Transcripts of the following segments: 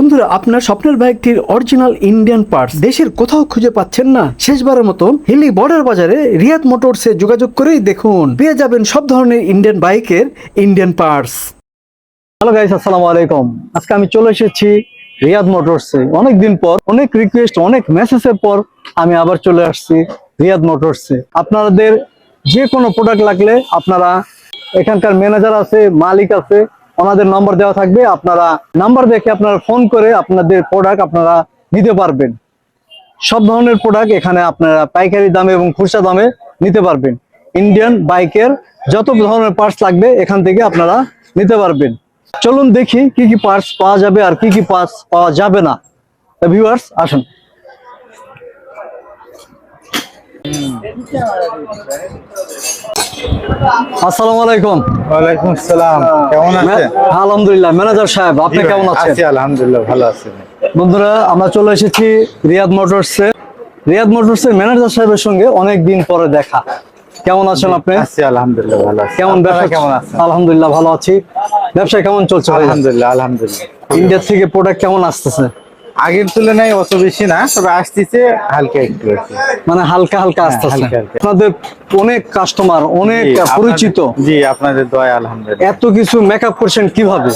বন্ধুরা, আপনার স্বপ্নের বাইকটির অরিজিনাল ইন্ডিয়ান পার্টস দেশের কোথাও খুঁজে পাচ্ছেন না। শেষবারের মতো হিলি বর্ডার বাজারে রিয়াদ মোটরসে যোগাযোগ করেই দেখুন। পেয়ে যাবেন সব ধরনের ইন্ডিয়ান বাইকের ইন্ডিয়ান পার্টস হ্যালো গাইস আসসালামু আলাইকুম। আজকে আমি চলে এসেছি রিয়াদ মোটরসে অনেক দিন পর, অনেক রিকোয়েস্ট অনেক মেসেজের পর আমি আবার চলে আসছি রিয়াদ মোটরসে আপনাদের যে কোনো প্রোডাক্ট লাগলে আপনারা এখানকার ম্যানেজার আছে, মালিক আছে ওনাদের নাম্বার দেওয়া থাকবে, আপনারা নাম্বার দেখে আপনারা ফোন করে আপনাদের প্রোডাক্ট আপনারা নিতে পারবেন। সব ধরনের প্রোডাক্ট এখানে আপনারা পাইকারি দামে এবং খুচরা দামে নিতে পারবেন। ইন্ডিয়ান বাইকের যত ধরনের পার্টস লাগবে এখান থেকে আপনারা নিতে পারবেন। চলুন দেখি কি কি পার্টস পাওয়া যাবে আর কি কি পার্টস পাওয়া যাবে না। ভিউয়ার্স আসুন। আসসালামু আলাইকুম। ওয়ালাইকুম আসসালাম। কেমন আছেন? আলহামদুলিল্লাহ ম্যানেজার সাহেব আপনি কেমন আছেন? আছি আলহামদুলিল্লাহ ভালো আছেন বন্ধুরা আমরা চলে এসেছি রিয়াদ মোটরসে। রিয়াদ মোটরসের ম্যানেজার সাহেবের সঙ্গে অনেক দিন পরে দেখা। কেমন আছেন আপনি? আছি আলহামদুলিল্লাহ ভালো আছি। কেমন ব্যবসা কেমন আছেন? আলহামদুলিল্লাহ ভালো আছি। ব্যবসা কেমন চলছে আলহামদুলিল্লাহ ইন্ডিয়া থেকে প্রোডাক্ট কেমন আসতেছে? আগের তুলনায় অত বেশি না তবে আসতেছে হালকা একটু মানে হালকা হালকা আসতেছে। হালকা হালকা। আপনাদের অনেক কাস্টমার অনেক পরিচিত। জি আপনাদের দয়া আলহামদুলিল্লাহ। এত কিছু মেকআপ করছেন কীভাবে?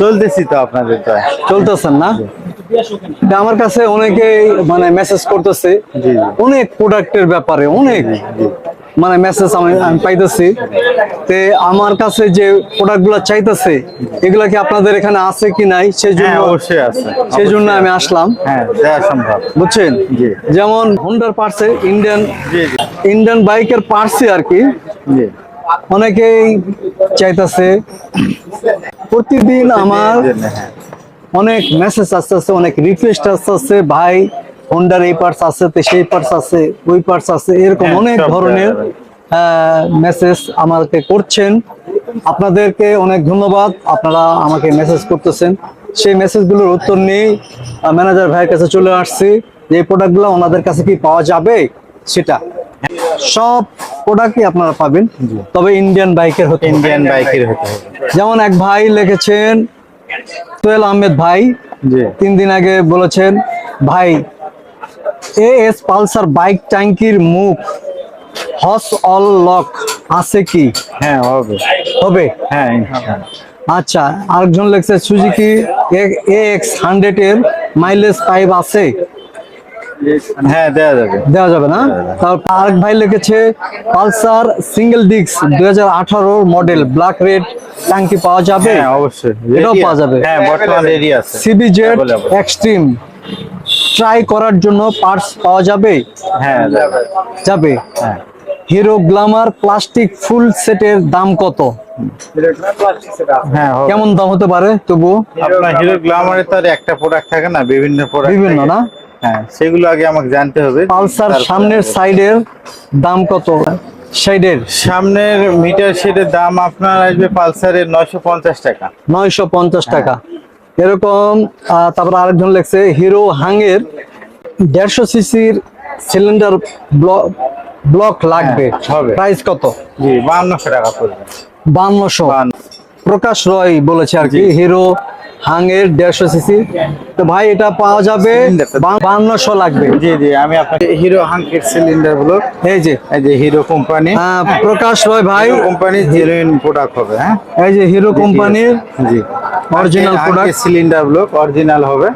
চলতেছি তো আপনাদের দয়া। চলতেছেন না? আমার কাছে অনেকেই মানে মেসেজ করতেছে। অনেক প্রোডাক্টের ব্যাপারে অনেক। মানে মেসেজ আমি আমি পাইতেছি। তে আমার কাছে যে প্রোডাক্টগুলা চাইতেছে এগুলা কি আপনাদের এখানে আছে কি নাই? সেজন্য হ্যাঁ অবশ্যই আছে। সেই জন্য আমি আসলাম। হ্যাঁ দেওয়া সম্ভব। বুঝছেন? জি। যেমন হোন্ডার পার্টসে ইন্ডিয়ান জি জি। ইন্ডিয়ান বাইকের পার্টসে আর কি। জি। অনেকেই চাইতেছে। প্রতিদিন আমার হ্যাঁ। অনেক মেসেজ আসতে আসতে অনেক রিকোয়েস্ট আসতে আসতে ভাই হোন্ডার এই পার্টস আছে তো সেই পার্টস আছে ওই পার্টস আছে এরকম হ্যাঁ, অনেক ধরনের মেসেজ আমাকে করছেন। আপনাদেরকে অনেক ধন্যবাদ আপনারা আমাকে মেসেজ করতেছেন। সেই মেসেজগুলোর উত্তর নিয়ে ম্যানেজার ভাইয়ের কাছে চলে আসছি। যে এই প্রোডাক্টগুলো ওনাদের কাছে কি পাওয়া যাবে সেটা। সব প্রোডাক্টই আপনারা পাবেন তবে ইন্ডিয়ান বাইকের হতে ইন্ডিয়ান বাইকের হতে যেমন এক ভাই লিখেছেন সোহেল আহমেদ ভাই জি। তিন দিন আগে বলেছেন ভাই এ এস পালসার বাইক ট্যাঙ্কির মুখ হস অল লক আছে কি? হ্যাঁ হবে। হবে? হ্যাঁ। আচ্ছা আরেকজন লেখছে সুজুকি এক্স হান্ড্রেড এর মাইলেজ পাইপ আছে? হ্যাঁ দেওয়া যাবে। দেওয়া যাবে না? তারপর আরেক ভাই লিখেছে পালসার সিঙ্গেল দুই মডেল ব্ল্যাক রেড ট্যাঙ্কি পাওয়া যাবে? হ্যাঁ অবশ্যই। এটাও পাওয়া যাবে। হ্যাঁ বর্তমান রেডি আছে। সিবিজেড এক্সট্রিম ট্রাই করার জন্য পার্টস পাওয়া যাবে? হ্যাঁ যাবে। যাবে। হ্যাঁ। হিরো গ্লামার প্লাস্টিক ফুল সেটের দাম কত? হ্যাঁ কেমন দাম হতে পারে তবু আপনার হিরো গ্ল্যামারে তো একটা প্রোডাক্ট থাকে না বিভিন্ন প্রোডাক্ট বিভিন্ন না? হ্যাঁ সেগুলো আগে আমাকে জানতে হবে। পালসার সামনের সাইডের দাম কত? সাইডের সামনের মিটার শেডের দাম আপনার আসবে পালসারের নয়শো পঞ্চাশ টাকা। নয়শো পঞ্চাশ টাকা। এরকম তারপর আরেকজন লেখছে হিরো হাঙ্গের দেড়শো সিসির সিলিন্ডার ব্লক লাগবে। হ্যাঁ। প্রাইস কত? জি বাহান্নশো টাকা পড়বে। বান্নশো। প্রকাশ রয় বলেছে আর কি হিরো হাঙের দেড়শো সিসি। তো ভাই এটা পাওয়া যাবে বান্নশো লাগবে। জি জি আমি আপনাকে হিরো হাঙ্কের সিলিন্ডারগুলো এই যে। এই যে হিরো কোম্পানি আহ, প্রকাশ রয় ভাই। হিরো কোম্পানির জেনুইন প্রোডাক্ট হবে হ্যাঁ? এই যে হিরো কোম্পানির জি। Original product। Cylinder block original হবে।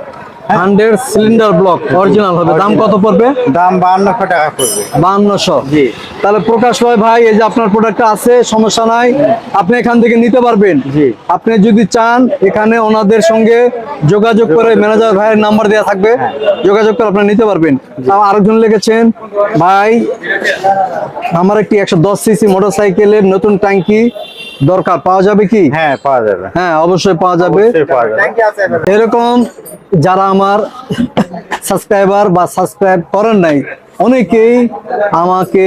হান্ড্রেড সিলিন্ডার ব্লক অরিজিনাল হবে। দাম কত পড়বে? দাম বাহান্নশো টাকা পড়বে। বান্নশো জি। তাহলে প্রকাশ রয় ভাই এই যে আপনার প্রোডাক্টটা আছে সমস্যা নাই। আপনি এখান থেকে নিতে পারবেন। জি। আপনি যদি চান এখানে ওনাদের সঙ্গে যোগাযোগ করে ম্যানেজার ভাইয়ের নাম্বার দেওয়া থাকবে। যোগাযোগ করে আপনি নিতে পারবেন। তাও আরেকজন লিখেছেন ভাই আমার একটি একশো দশ সিসি মোটরসাইকেলের নতুন ট্যাঙ্কি দরকার পাওয়া যাবে কি? হ্যাঁ পাওয়া যাবে। হ্যাঁ অবশ্যই পাওয়া যাবে। পাওয়া যাবে। এরকম যারা আমার সাবস্ক্রাইবার বা সাবস্ক্রাইব করেন নাই অনেকেই আমাকে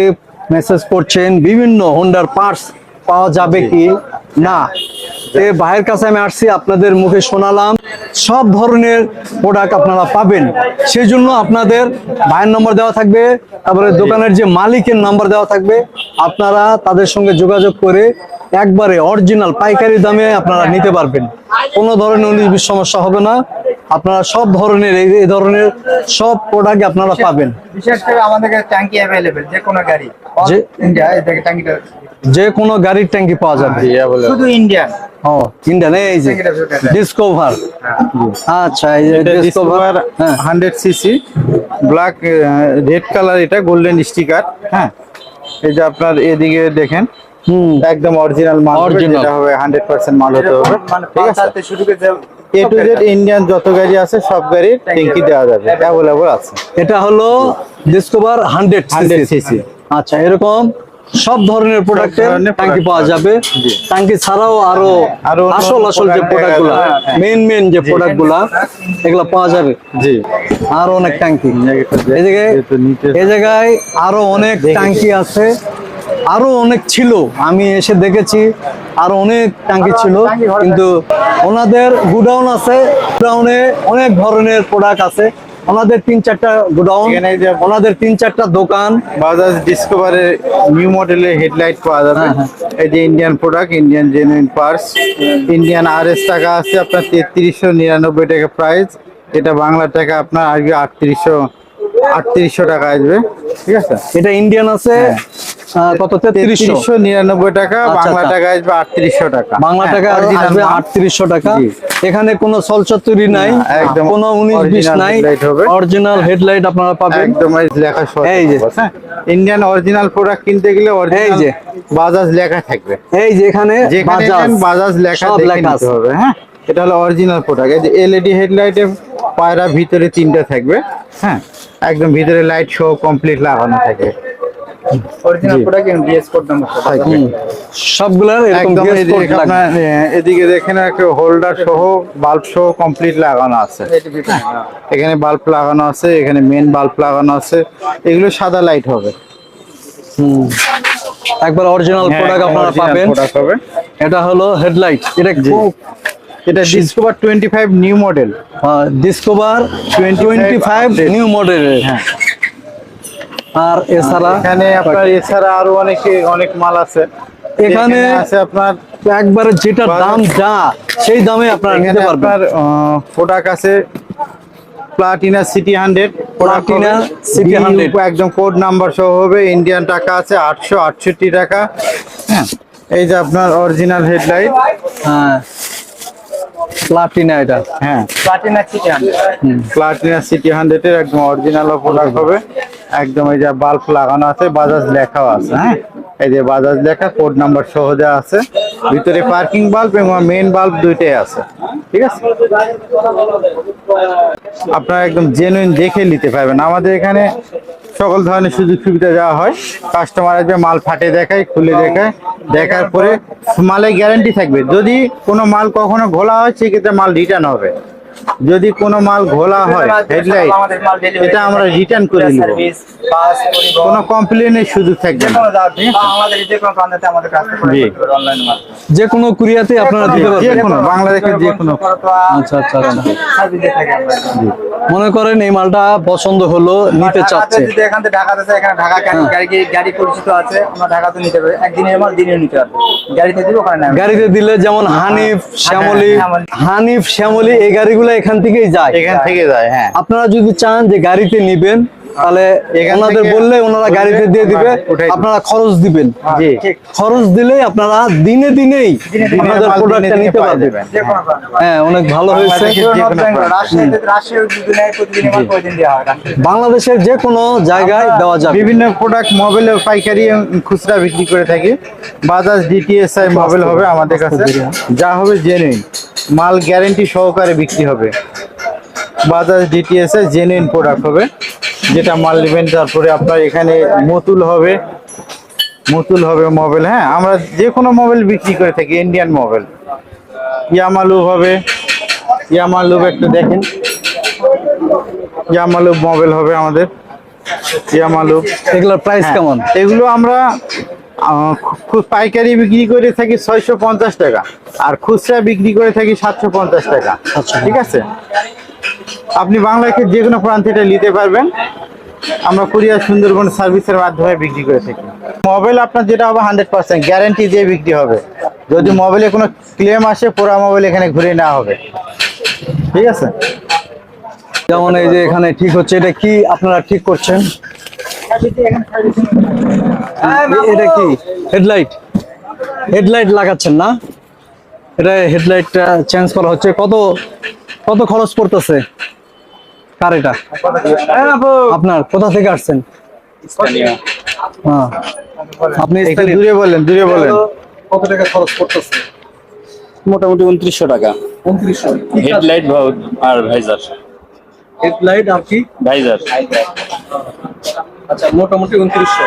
মেসেজ করছেন বিভিন্ন হোন্ডার পার্টস পাওয়া যাবে কি? না। তে ভাইয়ের কাছে আমি আসছি আপনাদের মুখে শোনালাম সব ধরনের প্রোডাক্ট আপনারা পাবেন। সেই জন্য আপনাদের ভাইয়ের নম্বর দেওয়া থাকবে তারপরে দোকানের যে মালিকের নাম্বার দেওয়া থাকবে আপনারা তাদের সঙ্গে যোগাযোগ করে একবারে অরিজিনাল পাইকারি দামে আপনারা নিতে পারবেন। কোনো ধরনের উনিশ বিশ সমস্যা হবে না। আপনারা সব ধরনের এই ধরনের সব প্রোডাক্ট আপনারা পাবেন। বিশেষ করে আমাদের কাছে ট্যাঙ্কি অ্যাভেলেবেল যে কোনো গাড়ি। যে- ইন্ডিয়া এই ট্যাঙ্কিটা যে কোনো গাড়ির ট্যাঙ্কি পাওয়া যাবে। available। শুধু ইন্ডিয়ান ও ইন্ডিয়ান এই যে ডিসকভার আচ্ছা এই যে এটা ডিসকভার ডিসকভার হ্যাঁ। Hundred CC black red colour এটা গোল্ডেন স্টিকার হ্যাঁ। এই যে আপনার এদিকে দেখেন একদম অরিজিনাল মাল যেটা হবে হান্ড্রেড পার্সেন্ট মাল হতে হবে। মানে ঠিক আছে? শুরু করে এ টু জেড ইন্ডিয়ান যত গাড়ি আছে সব গাড়ির ট্যাঙ্কি দেওয়া যাবে। অ্যাভেলেবল আছে। এটা হলো ডিসকভার হান্ড্রেড 100 সিসি আচ্ছা এরকম সব ধরনের প্রোডাক্টের ট্যাঙ্কি পাওয়া যাবে। ট্যাঙ্কি ছাড়াও আরও আরও আসল আসল যে product প্রোডাক্টগুলা মেন মেন যে গুলা এগুলা পাওয়া যাবে। জি। আরও অনেক ট্যাঙ্কি এই জায়গায় এই জায়গায় আরও অনেক ট্যাঙ্কি আছে। আরও অনেক ছিল। আমি এসে দেখেছি আরও অনেক ট্যাঙ্কি ছিল। কিন্তু ওনাদের গুডাউন আছে গুডাউনে অনেক ধরনের প্রোডাক্ট আছে। ওনাদের তিন চারটা গুডাউন ওনাদের তিন চারটা দোকান। বাজাজ ডিসকভারের নিউ মডেলের হেডলাইট পাওয়া যাবে। হ্যাঁ, হ্যাঁ। এই যে Indian product Indian genuine parts Indian আর এস টাকা আছে আপনার তেত্রিশশো নিরানব্বই টাকা প্রাইস এটা বাংলা টাকা আপনার আসবে আটত্রিশশো আটত্রিশশো টাকা আসবে। ঠিক আছে? এটা ইন্ডিয়ান আছে। আহ, কত? তেত্রিশশো। নিরানব্বই টাকা আচ্ছা, বাংলা আচ্ছা। টাকা আসবে আটত্রিশশো টাকা। বাংলা হ্যাঁ, টাকা আসবে আটত্রিশশো টাকা। এখানে কোনো সলচত্বরি নাই কোনো উনিশ বিশ নাই। অরিজিনাল হেডলাইট আপনারা পাবেন। একদম লেখা এই যে। ইন্ডিয়ান অরিজিনাল প্রোডাক্ট কিনতে গেলে অরিজিনাল যে। বাজাজ লেখা থাকবে। এই যে এখানে বাজাজ লেখা লেখা হবে হ্যাঁ? এটা হলো অরিজিনাল প্রোডাক্ট এই যে এলইডি হেডলাইটে পায়রা ভিতরে তিনটা থাকবে হ্যাঁ? একদম ভিতরে লাইট শো কমপ্লিট লাগানো থাকবে original. Product DS code number থাকবে। সবগুলার এরকম একদম GS এই যে code লাগবে। আপনার এ, এদিকে দেখেন একটা হোল্ডার সহ বাল্ব সহ কমপ্লিট লাগানো আছে। এখানে বাল্ব লাগানো আছে এখানে মেন বাল্ব লাগানো আছে। এগুলো সাদা লাইট হবে। হুম। একবার অরিজিনাল হ্যাঁ, প্রোডাক্ট আপনারা পাবেন। হবে। এটা হলো হেডলাইট এটা খুব এটা Discover twenty five new model Discover 25 twenty five new মডেলের হ্যাঁ। আর এছাড়া এখানে আপনার এছাড়া আরও অনেক অনেক মাল আছে। এখানে আছে আপনার একবারে যেটা দাম যা সেই দামে আপনারা নিতে পারবেন। আপনার প্রোডাক্ট আছে Platina CT hundred Platina CT hundred একদম কোড নাম্বার সহ হবে ইন্ডিয়ান টাকা আছে আটশো আটষট্টি টাকা। হ্যাঁ এই যে আপনার অরিজিনাল হেডলাইট হ্যাঁ। প্লাটিনা এটা। হ্যাঁ। প্লাটিনা চিকেন প্লাটিনা সিটি হান্ড্রেডের একদম অরিজিনাল প্রোডাক্ট হবে। একদম এই যে বাল্ব লাগানো আছে বাজাজ লেখাও আছে হ্যাঁ? এই যে বাজাজ লেখা কোড নাম্বার সহ দেওয়া আছে। ভিতরে পার্কিং বাল্ব এবং মেইন বাল্ব দুইটাই আছে ঠিক আছে? আপনারা একদম জেনুইন দেখে নিতে পারবেন। আমাদের এখানে সকল ধরনের সুযোগ সুবিধা দেওয়া হয়। কাস্টমার আসবে, মাল ফাটে দেখায়, খুলে দেখায়। দেখার পরে মালে গ্যারান্টি থাকবে। যদি কোনো মাল কখনো ঘোলা হয়, সেক্ষেত্রে মাল রিটার্ন হবে। যদি কোনো মাল ঘোলা হয় হেডলাইট এটা আমরা রিটার্ন করে পরিবহন কোনো কমপ্লেনের সুযোগ থাকবে যে না কোনো যে কোনো প্রান্তে আমাদের কাছে জি। অনলাইন মাধ্যমে। যে কোনো কুরিয়াতে আপনারা দিতে যে কোনো বাংলাদেশের যে কোনো আচ্ছা আচ্ছা আচ্ছা। সার্ভিসে থাকে আমরা মনে করেন এই মালটা পছন্দ হলো নিতে চাচ্ছে। যদি এখান থেকে ঢাকাতে চাই, এখানে ঢাকা গাড়ি গাড়ি গাড়ি পরিচিত আছে? আমরা ঢাকাতে নিতে পারি। একদিনের মাল দিনে নিতে পারব। গাড়িতে দিব ওখানে নেবে। গাড়িতে দিলে যেমন হানিফ শ্যামলি। হানিফ শ্যামলি এই গাড়িগুলো এখান থেকেই যায়। এখান থেকে যায় হ্যাঁ। আপনারা যদি চান যে গাড়িতে নিবেন তাহলে এখান ওনাদের থেকে বললে ওনারা গাড়িতে দিয়ে দিবে আপনারা খরচ দিবেন। খরচ দিলেই আপনারা দিনে দিনেই দিনে দিনে আপনাদের প্রোডাক্টটা নিতে পারবেন। হ্যাঁ অনেক ভালো হয়েছে। হয়। বাংলাদেশের যে কোনো জায়গায় দেওয়া যাবে। বিভিন্ন প্রোডাক্ট মোবাইল পাইকারি খুচরা বিক্রি করে থাকি। বাজাজ ডিটিএসআই মোবাইল হবে আমাদের কাছে। যা হবে জেনুইন মাল গ্যারেন্টি সহকারে বিক্রি হবে। বাজাজ ডিটিএসআই জেনুইন প্রোডাক্ট হবে। যেটা মাল নেবেন তারপরে আপনার এখানে মতুল হবে। মতুল হবে মোবাইল হ্যাঁ? আমরা যে কোনো মোবাইল বিক্রি করে থাকি ইন্ডিয়ান মোবাইল ইয়ামালু হবে। ইয়ামালু একটু দেখেন। ইয়ামালু মোবাইল হবে আমাদের। ইয়ামালু এগুলোর প্রাইস হ্যাঁ, কেমন? এগুলো আমরা পাইকারি বিক্রি করে থাকি ছয়শো পঞ্চাশ টাকা। আর খুচরা বিক্রি করে থাকি সাতশো পঞ্চাশ টাকা। ঠিক আছে? আপনি বাংলাকে যে কোনো প্রান্তে এটা নিতে পারবেন। আমরা কুরিয়ার সুন্দরবন সার্ভিসের মাধ্যমে বিক্রি করে থাকি। মোবাইল আপনার যেটা হবে হান্ড্রেড পার্সেন্ট গ্যারেন্টি দিয়ে বিক্রি হবে। যদি মোবাইলে কোনো ক্লেম আসে পুরো মোবাইল এখানে ঘুরে নেওয়া হবে। ঠিক আছে? যেমন এই যে এখানে ঠিক হচ্ছে এটা কি আপনারা ঠিক করছেন? এটা কি? হেডলাইট হেডলাইট লাগাচ্ছেন না? এটা হেডলাইটটা চেঞ্জ করা হচ্ছে। কত কত খরচ পড়তেছে কার এটা? আপনার কোথা থেকে আসছেন? হ্যাঁ। আপনি দূরে বলেন দূরে বলেন। কত টাকা খরচ পড়তেছে? মোটামুটি উনত্রিশশো টাকা। উনত্রিশশো। হেডলাইট আর ভাইজার হেডলাইট আর কি? ভাইজার আচ্ছা মোটামুটি উনত্রিশশো।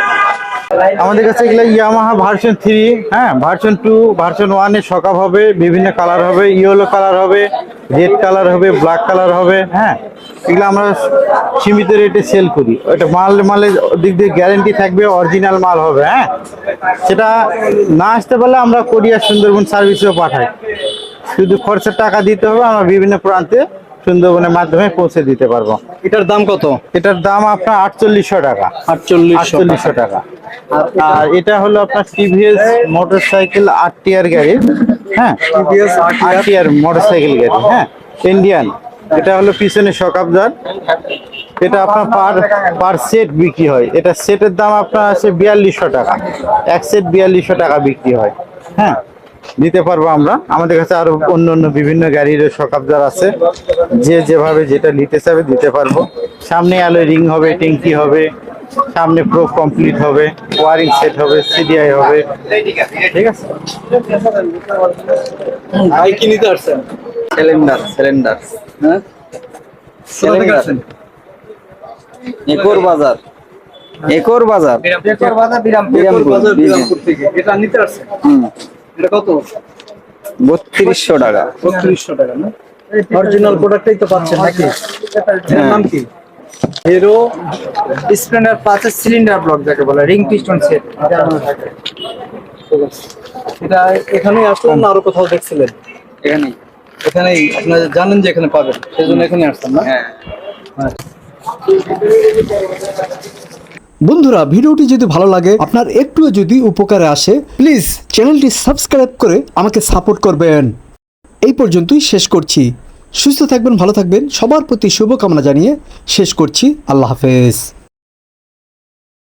আমাদের কাছে এগুলো ইয়ামাহা ভার্সন থ্রি হ্যাঁ ভার্সন টু ভার্সন ওয়ানের সকাপ হবে, বিভিন্ন কালার হবে ইয়েলো কালার হবে রেড কালার হবে ব্ল্যাক কালার হবে হ্যাঁ। এগুলো আমরা সীমিত রেটে সেল করি। ওটা মাল, মালের দিক দিয়ে গ্যারেন্টি থাকবে অরিজিনাল মাল হবে হ্যাঁ। সেটা না আসতে পারলে আমরা কোরিয়ার সুন্দরবন সার্ভিসেও পাঠাই। শুধু খরচের টাকা দিতে হবে, আমরা বিভিন্ন প্রান্তে সুন্দরবনের মাধ্যমে পৌঁছে দিতে পারব। এটার দাম কত? এটার দাম আপনার আটচল্লিশশো টাকা। আটচল্লিশশো টাকা। আর এটা হলো আপনার টিভিএস মোটরসাইকেল আট টিয়ার গাড়ি। হ্যাঁ? TVS আট টিয়ার মোটরসাইকেল গাড়ি হ্যাঁ? ইন্ডিয়ান এটা হলো পিছনে শকাবদার এটা আপনার পার পার সেট বিক্রি হয়। এটা সেটের দাম আপনার আছে বিয়াল্লিশশো টাকা। এক সেট বিয়াল্লিশশো টাকা বিক্রি হয়। হ্যাঁ? দিতে পারব আমরা। আমাদের কাছে আরও অন্য অন্য বিভিন্ন গাড়ির শকাবদার আছে। যে যেভাবে যেটা নিতে চাবে দিতে পারব। সামনে আলো রিং হবে ট্যাঙ্কি হবে সামনে প্রো কমপ্লিট হবে ওয়ারিং সেট হবে সিডিআই হবে। ঠিক আছে? ভাই কি নিতে আসছেন? সিলিন্ডার সিলিন্ডার হ্যাঁ? আসছেন? একর বাজার একর বাজার একর বাজার বিরামপুর বিরামপুর বাজার বিরামপুর থেকে। এটা নিতে আসছেন? এটা কত? বত্রিশশো টাকা। বত্রিশশো টাকা না? অরিজিনাল প্রোডাক্টটাই তো পাচ্ছেন নাকি? এর নাম কি? হিরো স্প্লেন্ডার প্লাসের সিলিন্ডার ব্লক যাকে বলে রিং পিস্টন সেট এটা এখানেই না আরও কোথাও দেখছিলেন? এখানেই। এখানেই আপনারা জানেন যে এখানে পাবেন সেই জন্য এখানে আসছেন না? হ্যাঁ। বন্ধুরা, ভিডিওটি যদি ভালো লাগে, আপনার একটুও যদি উপকারে আসে প্লিজ চ্যানেলটি সাবস্ক্রাইব করে আমাকে সাপোর্ট করবেন। এই পর্যন্তই শেষ করছি। সুস্থ থাকবেন, ভালো থাকবেন, সবার প্রতি শুভকামনা জানিয়ে শেষ করছি। আল্লাহ হাফেজ।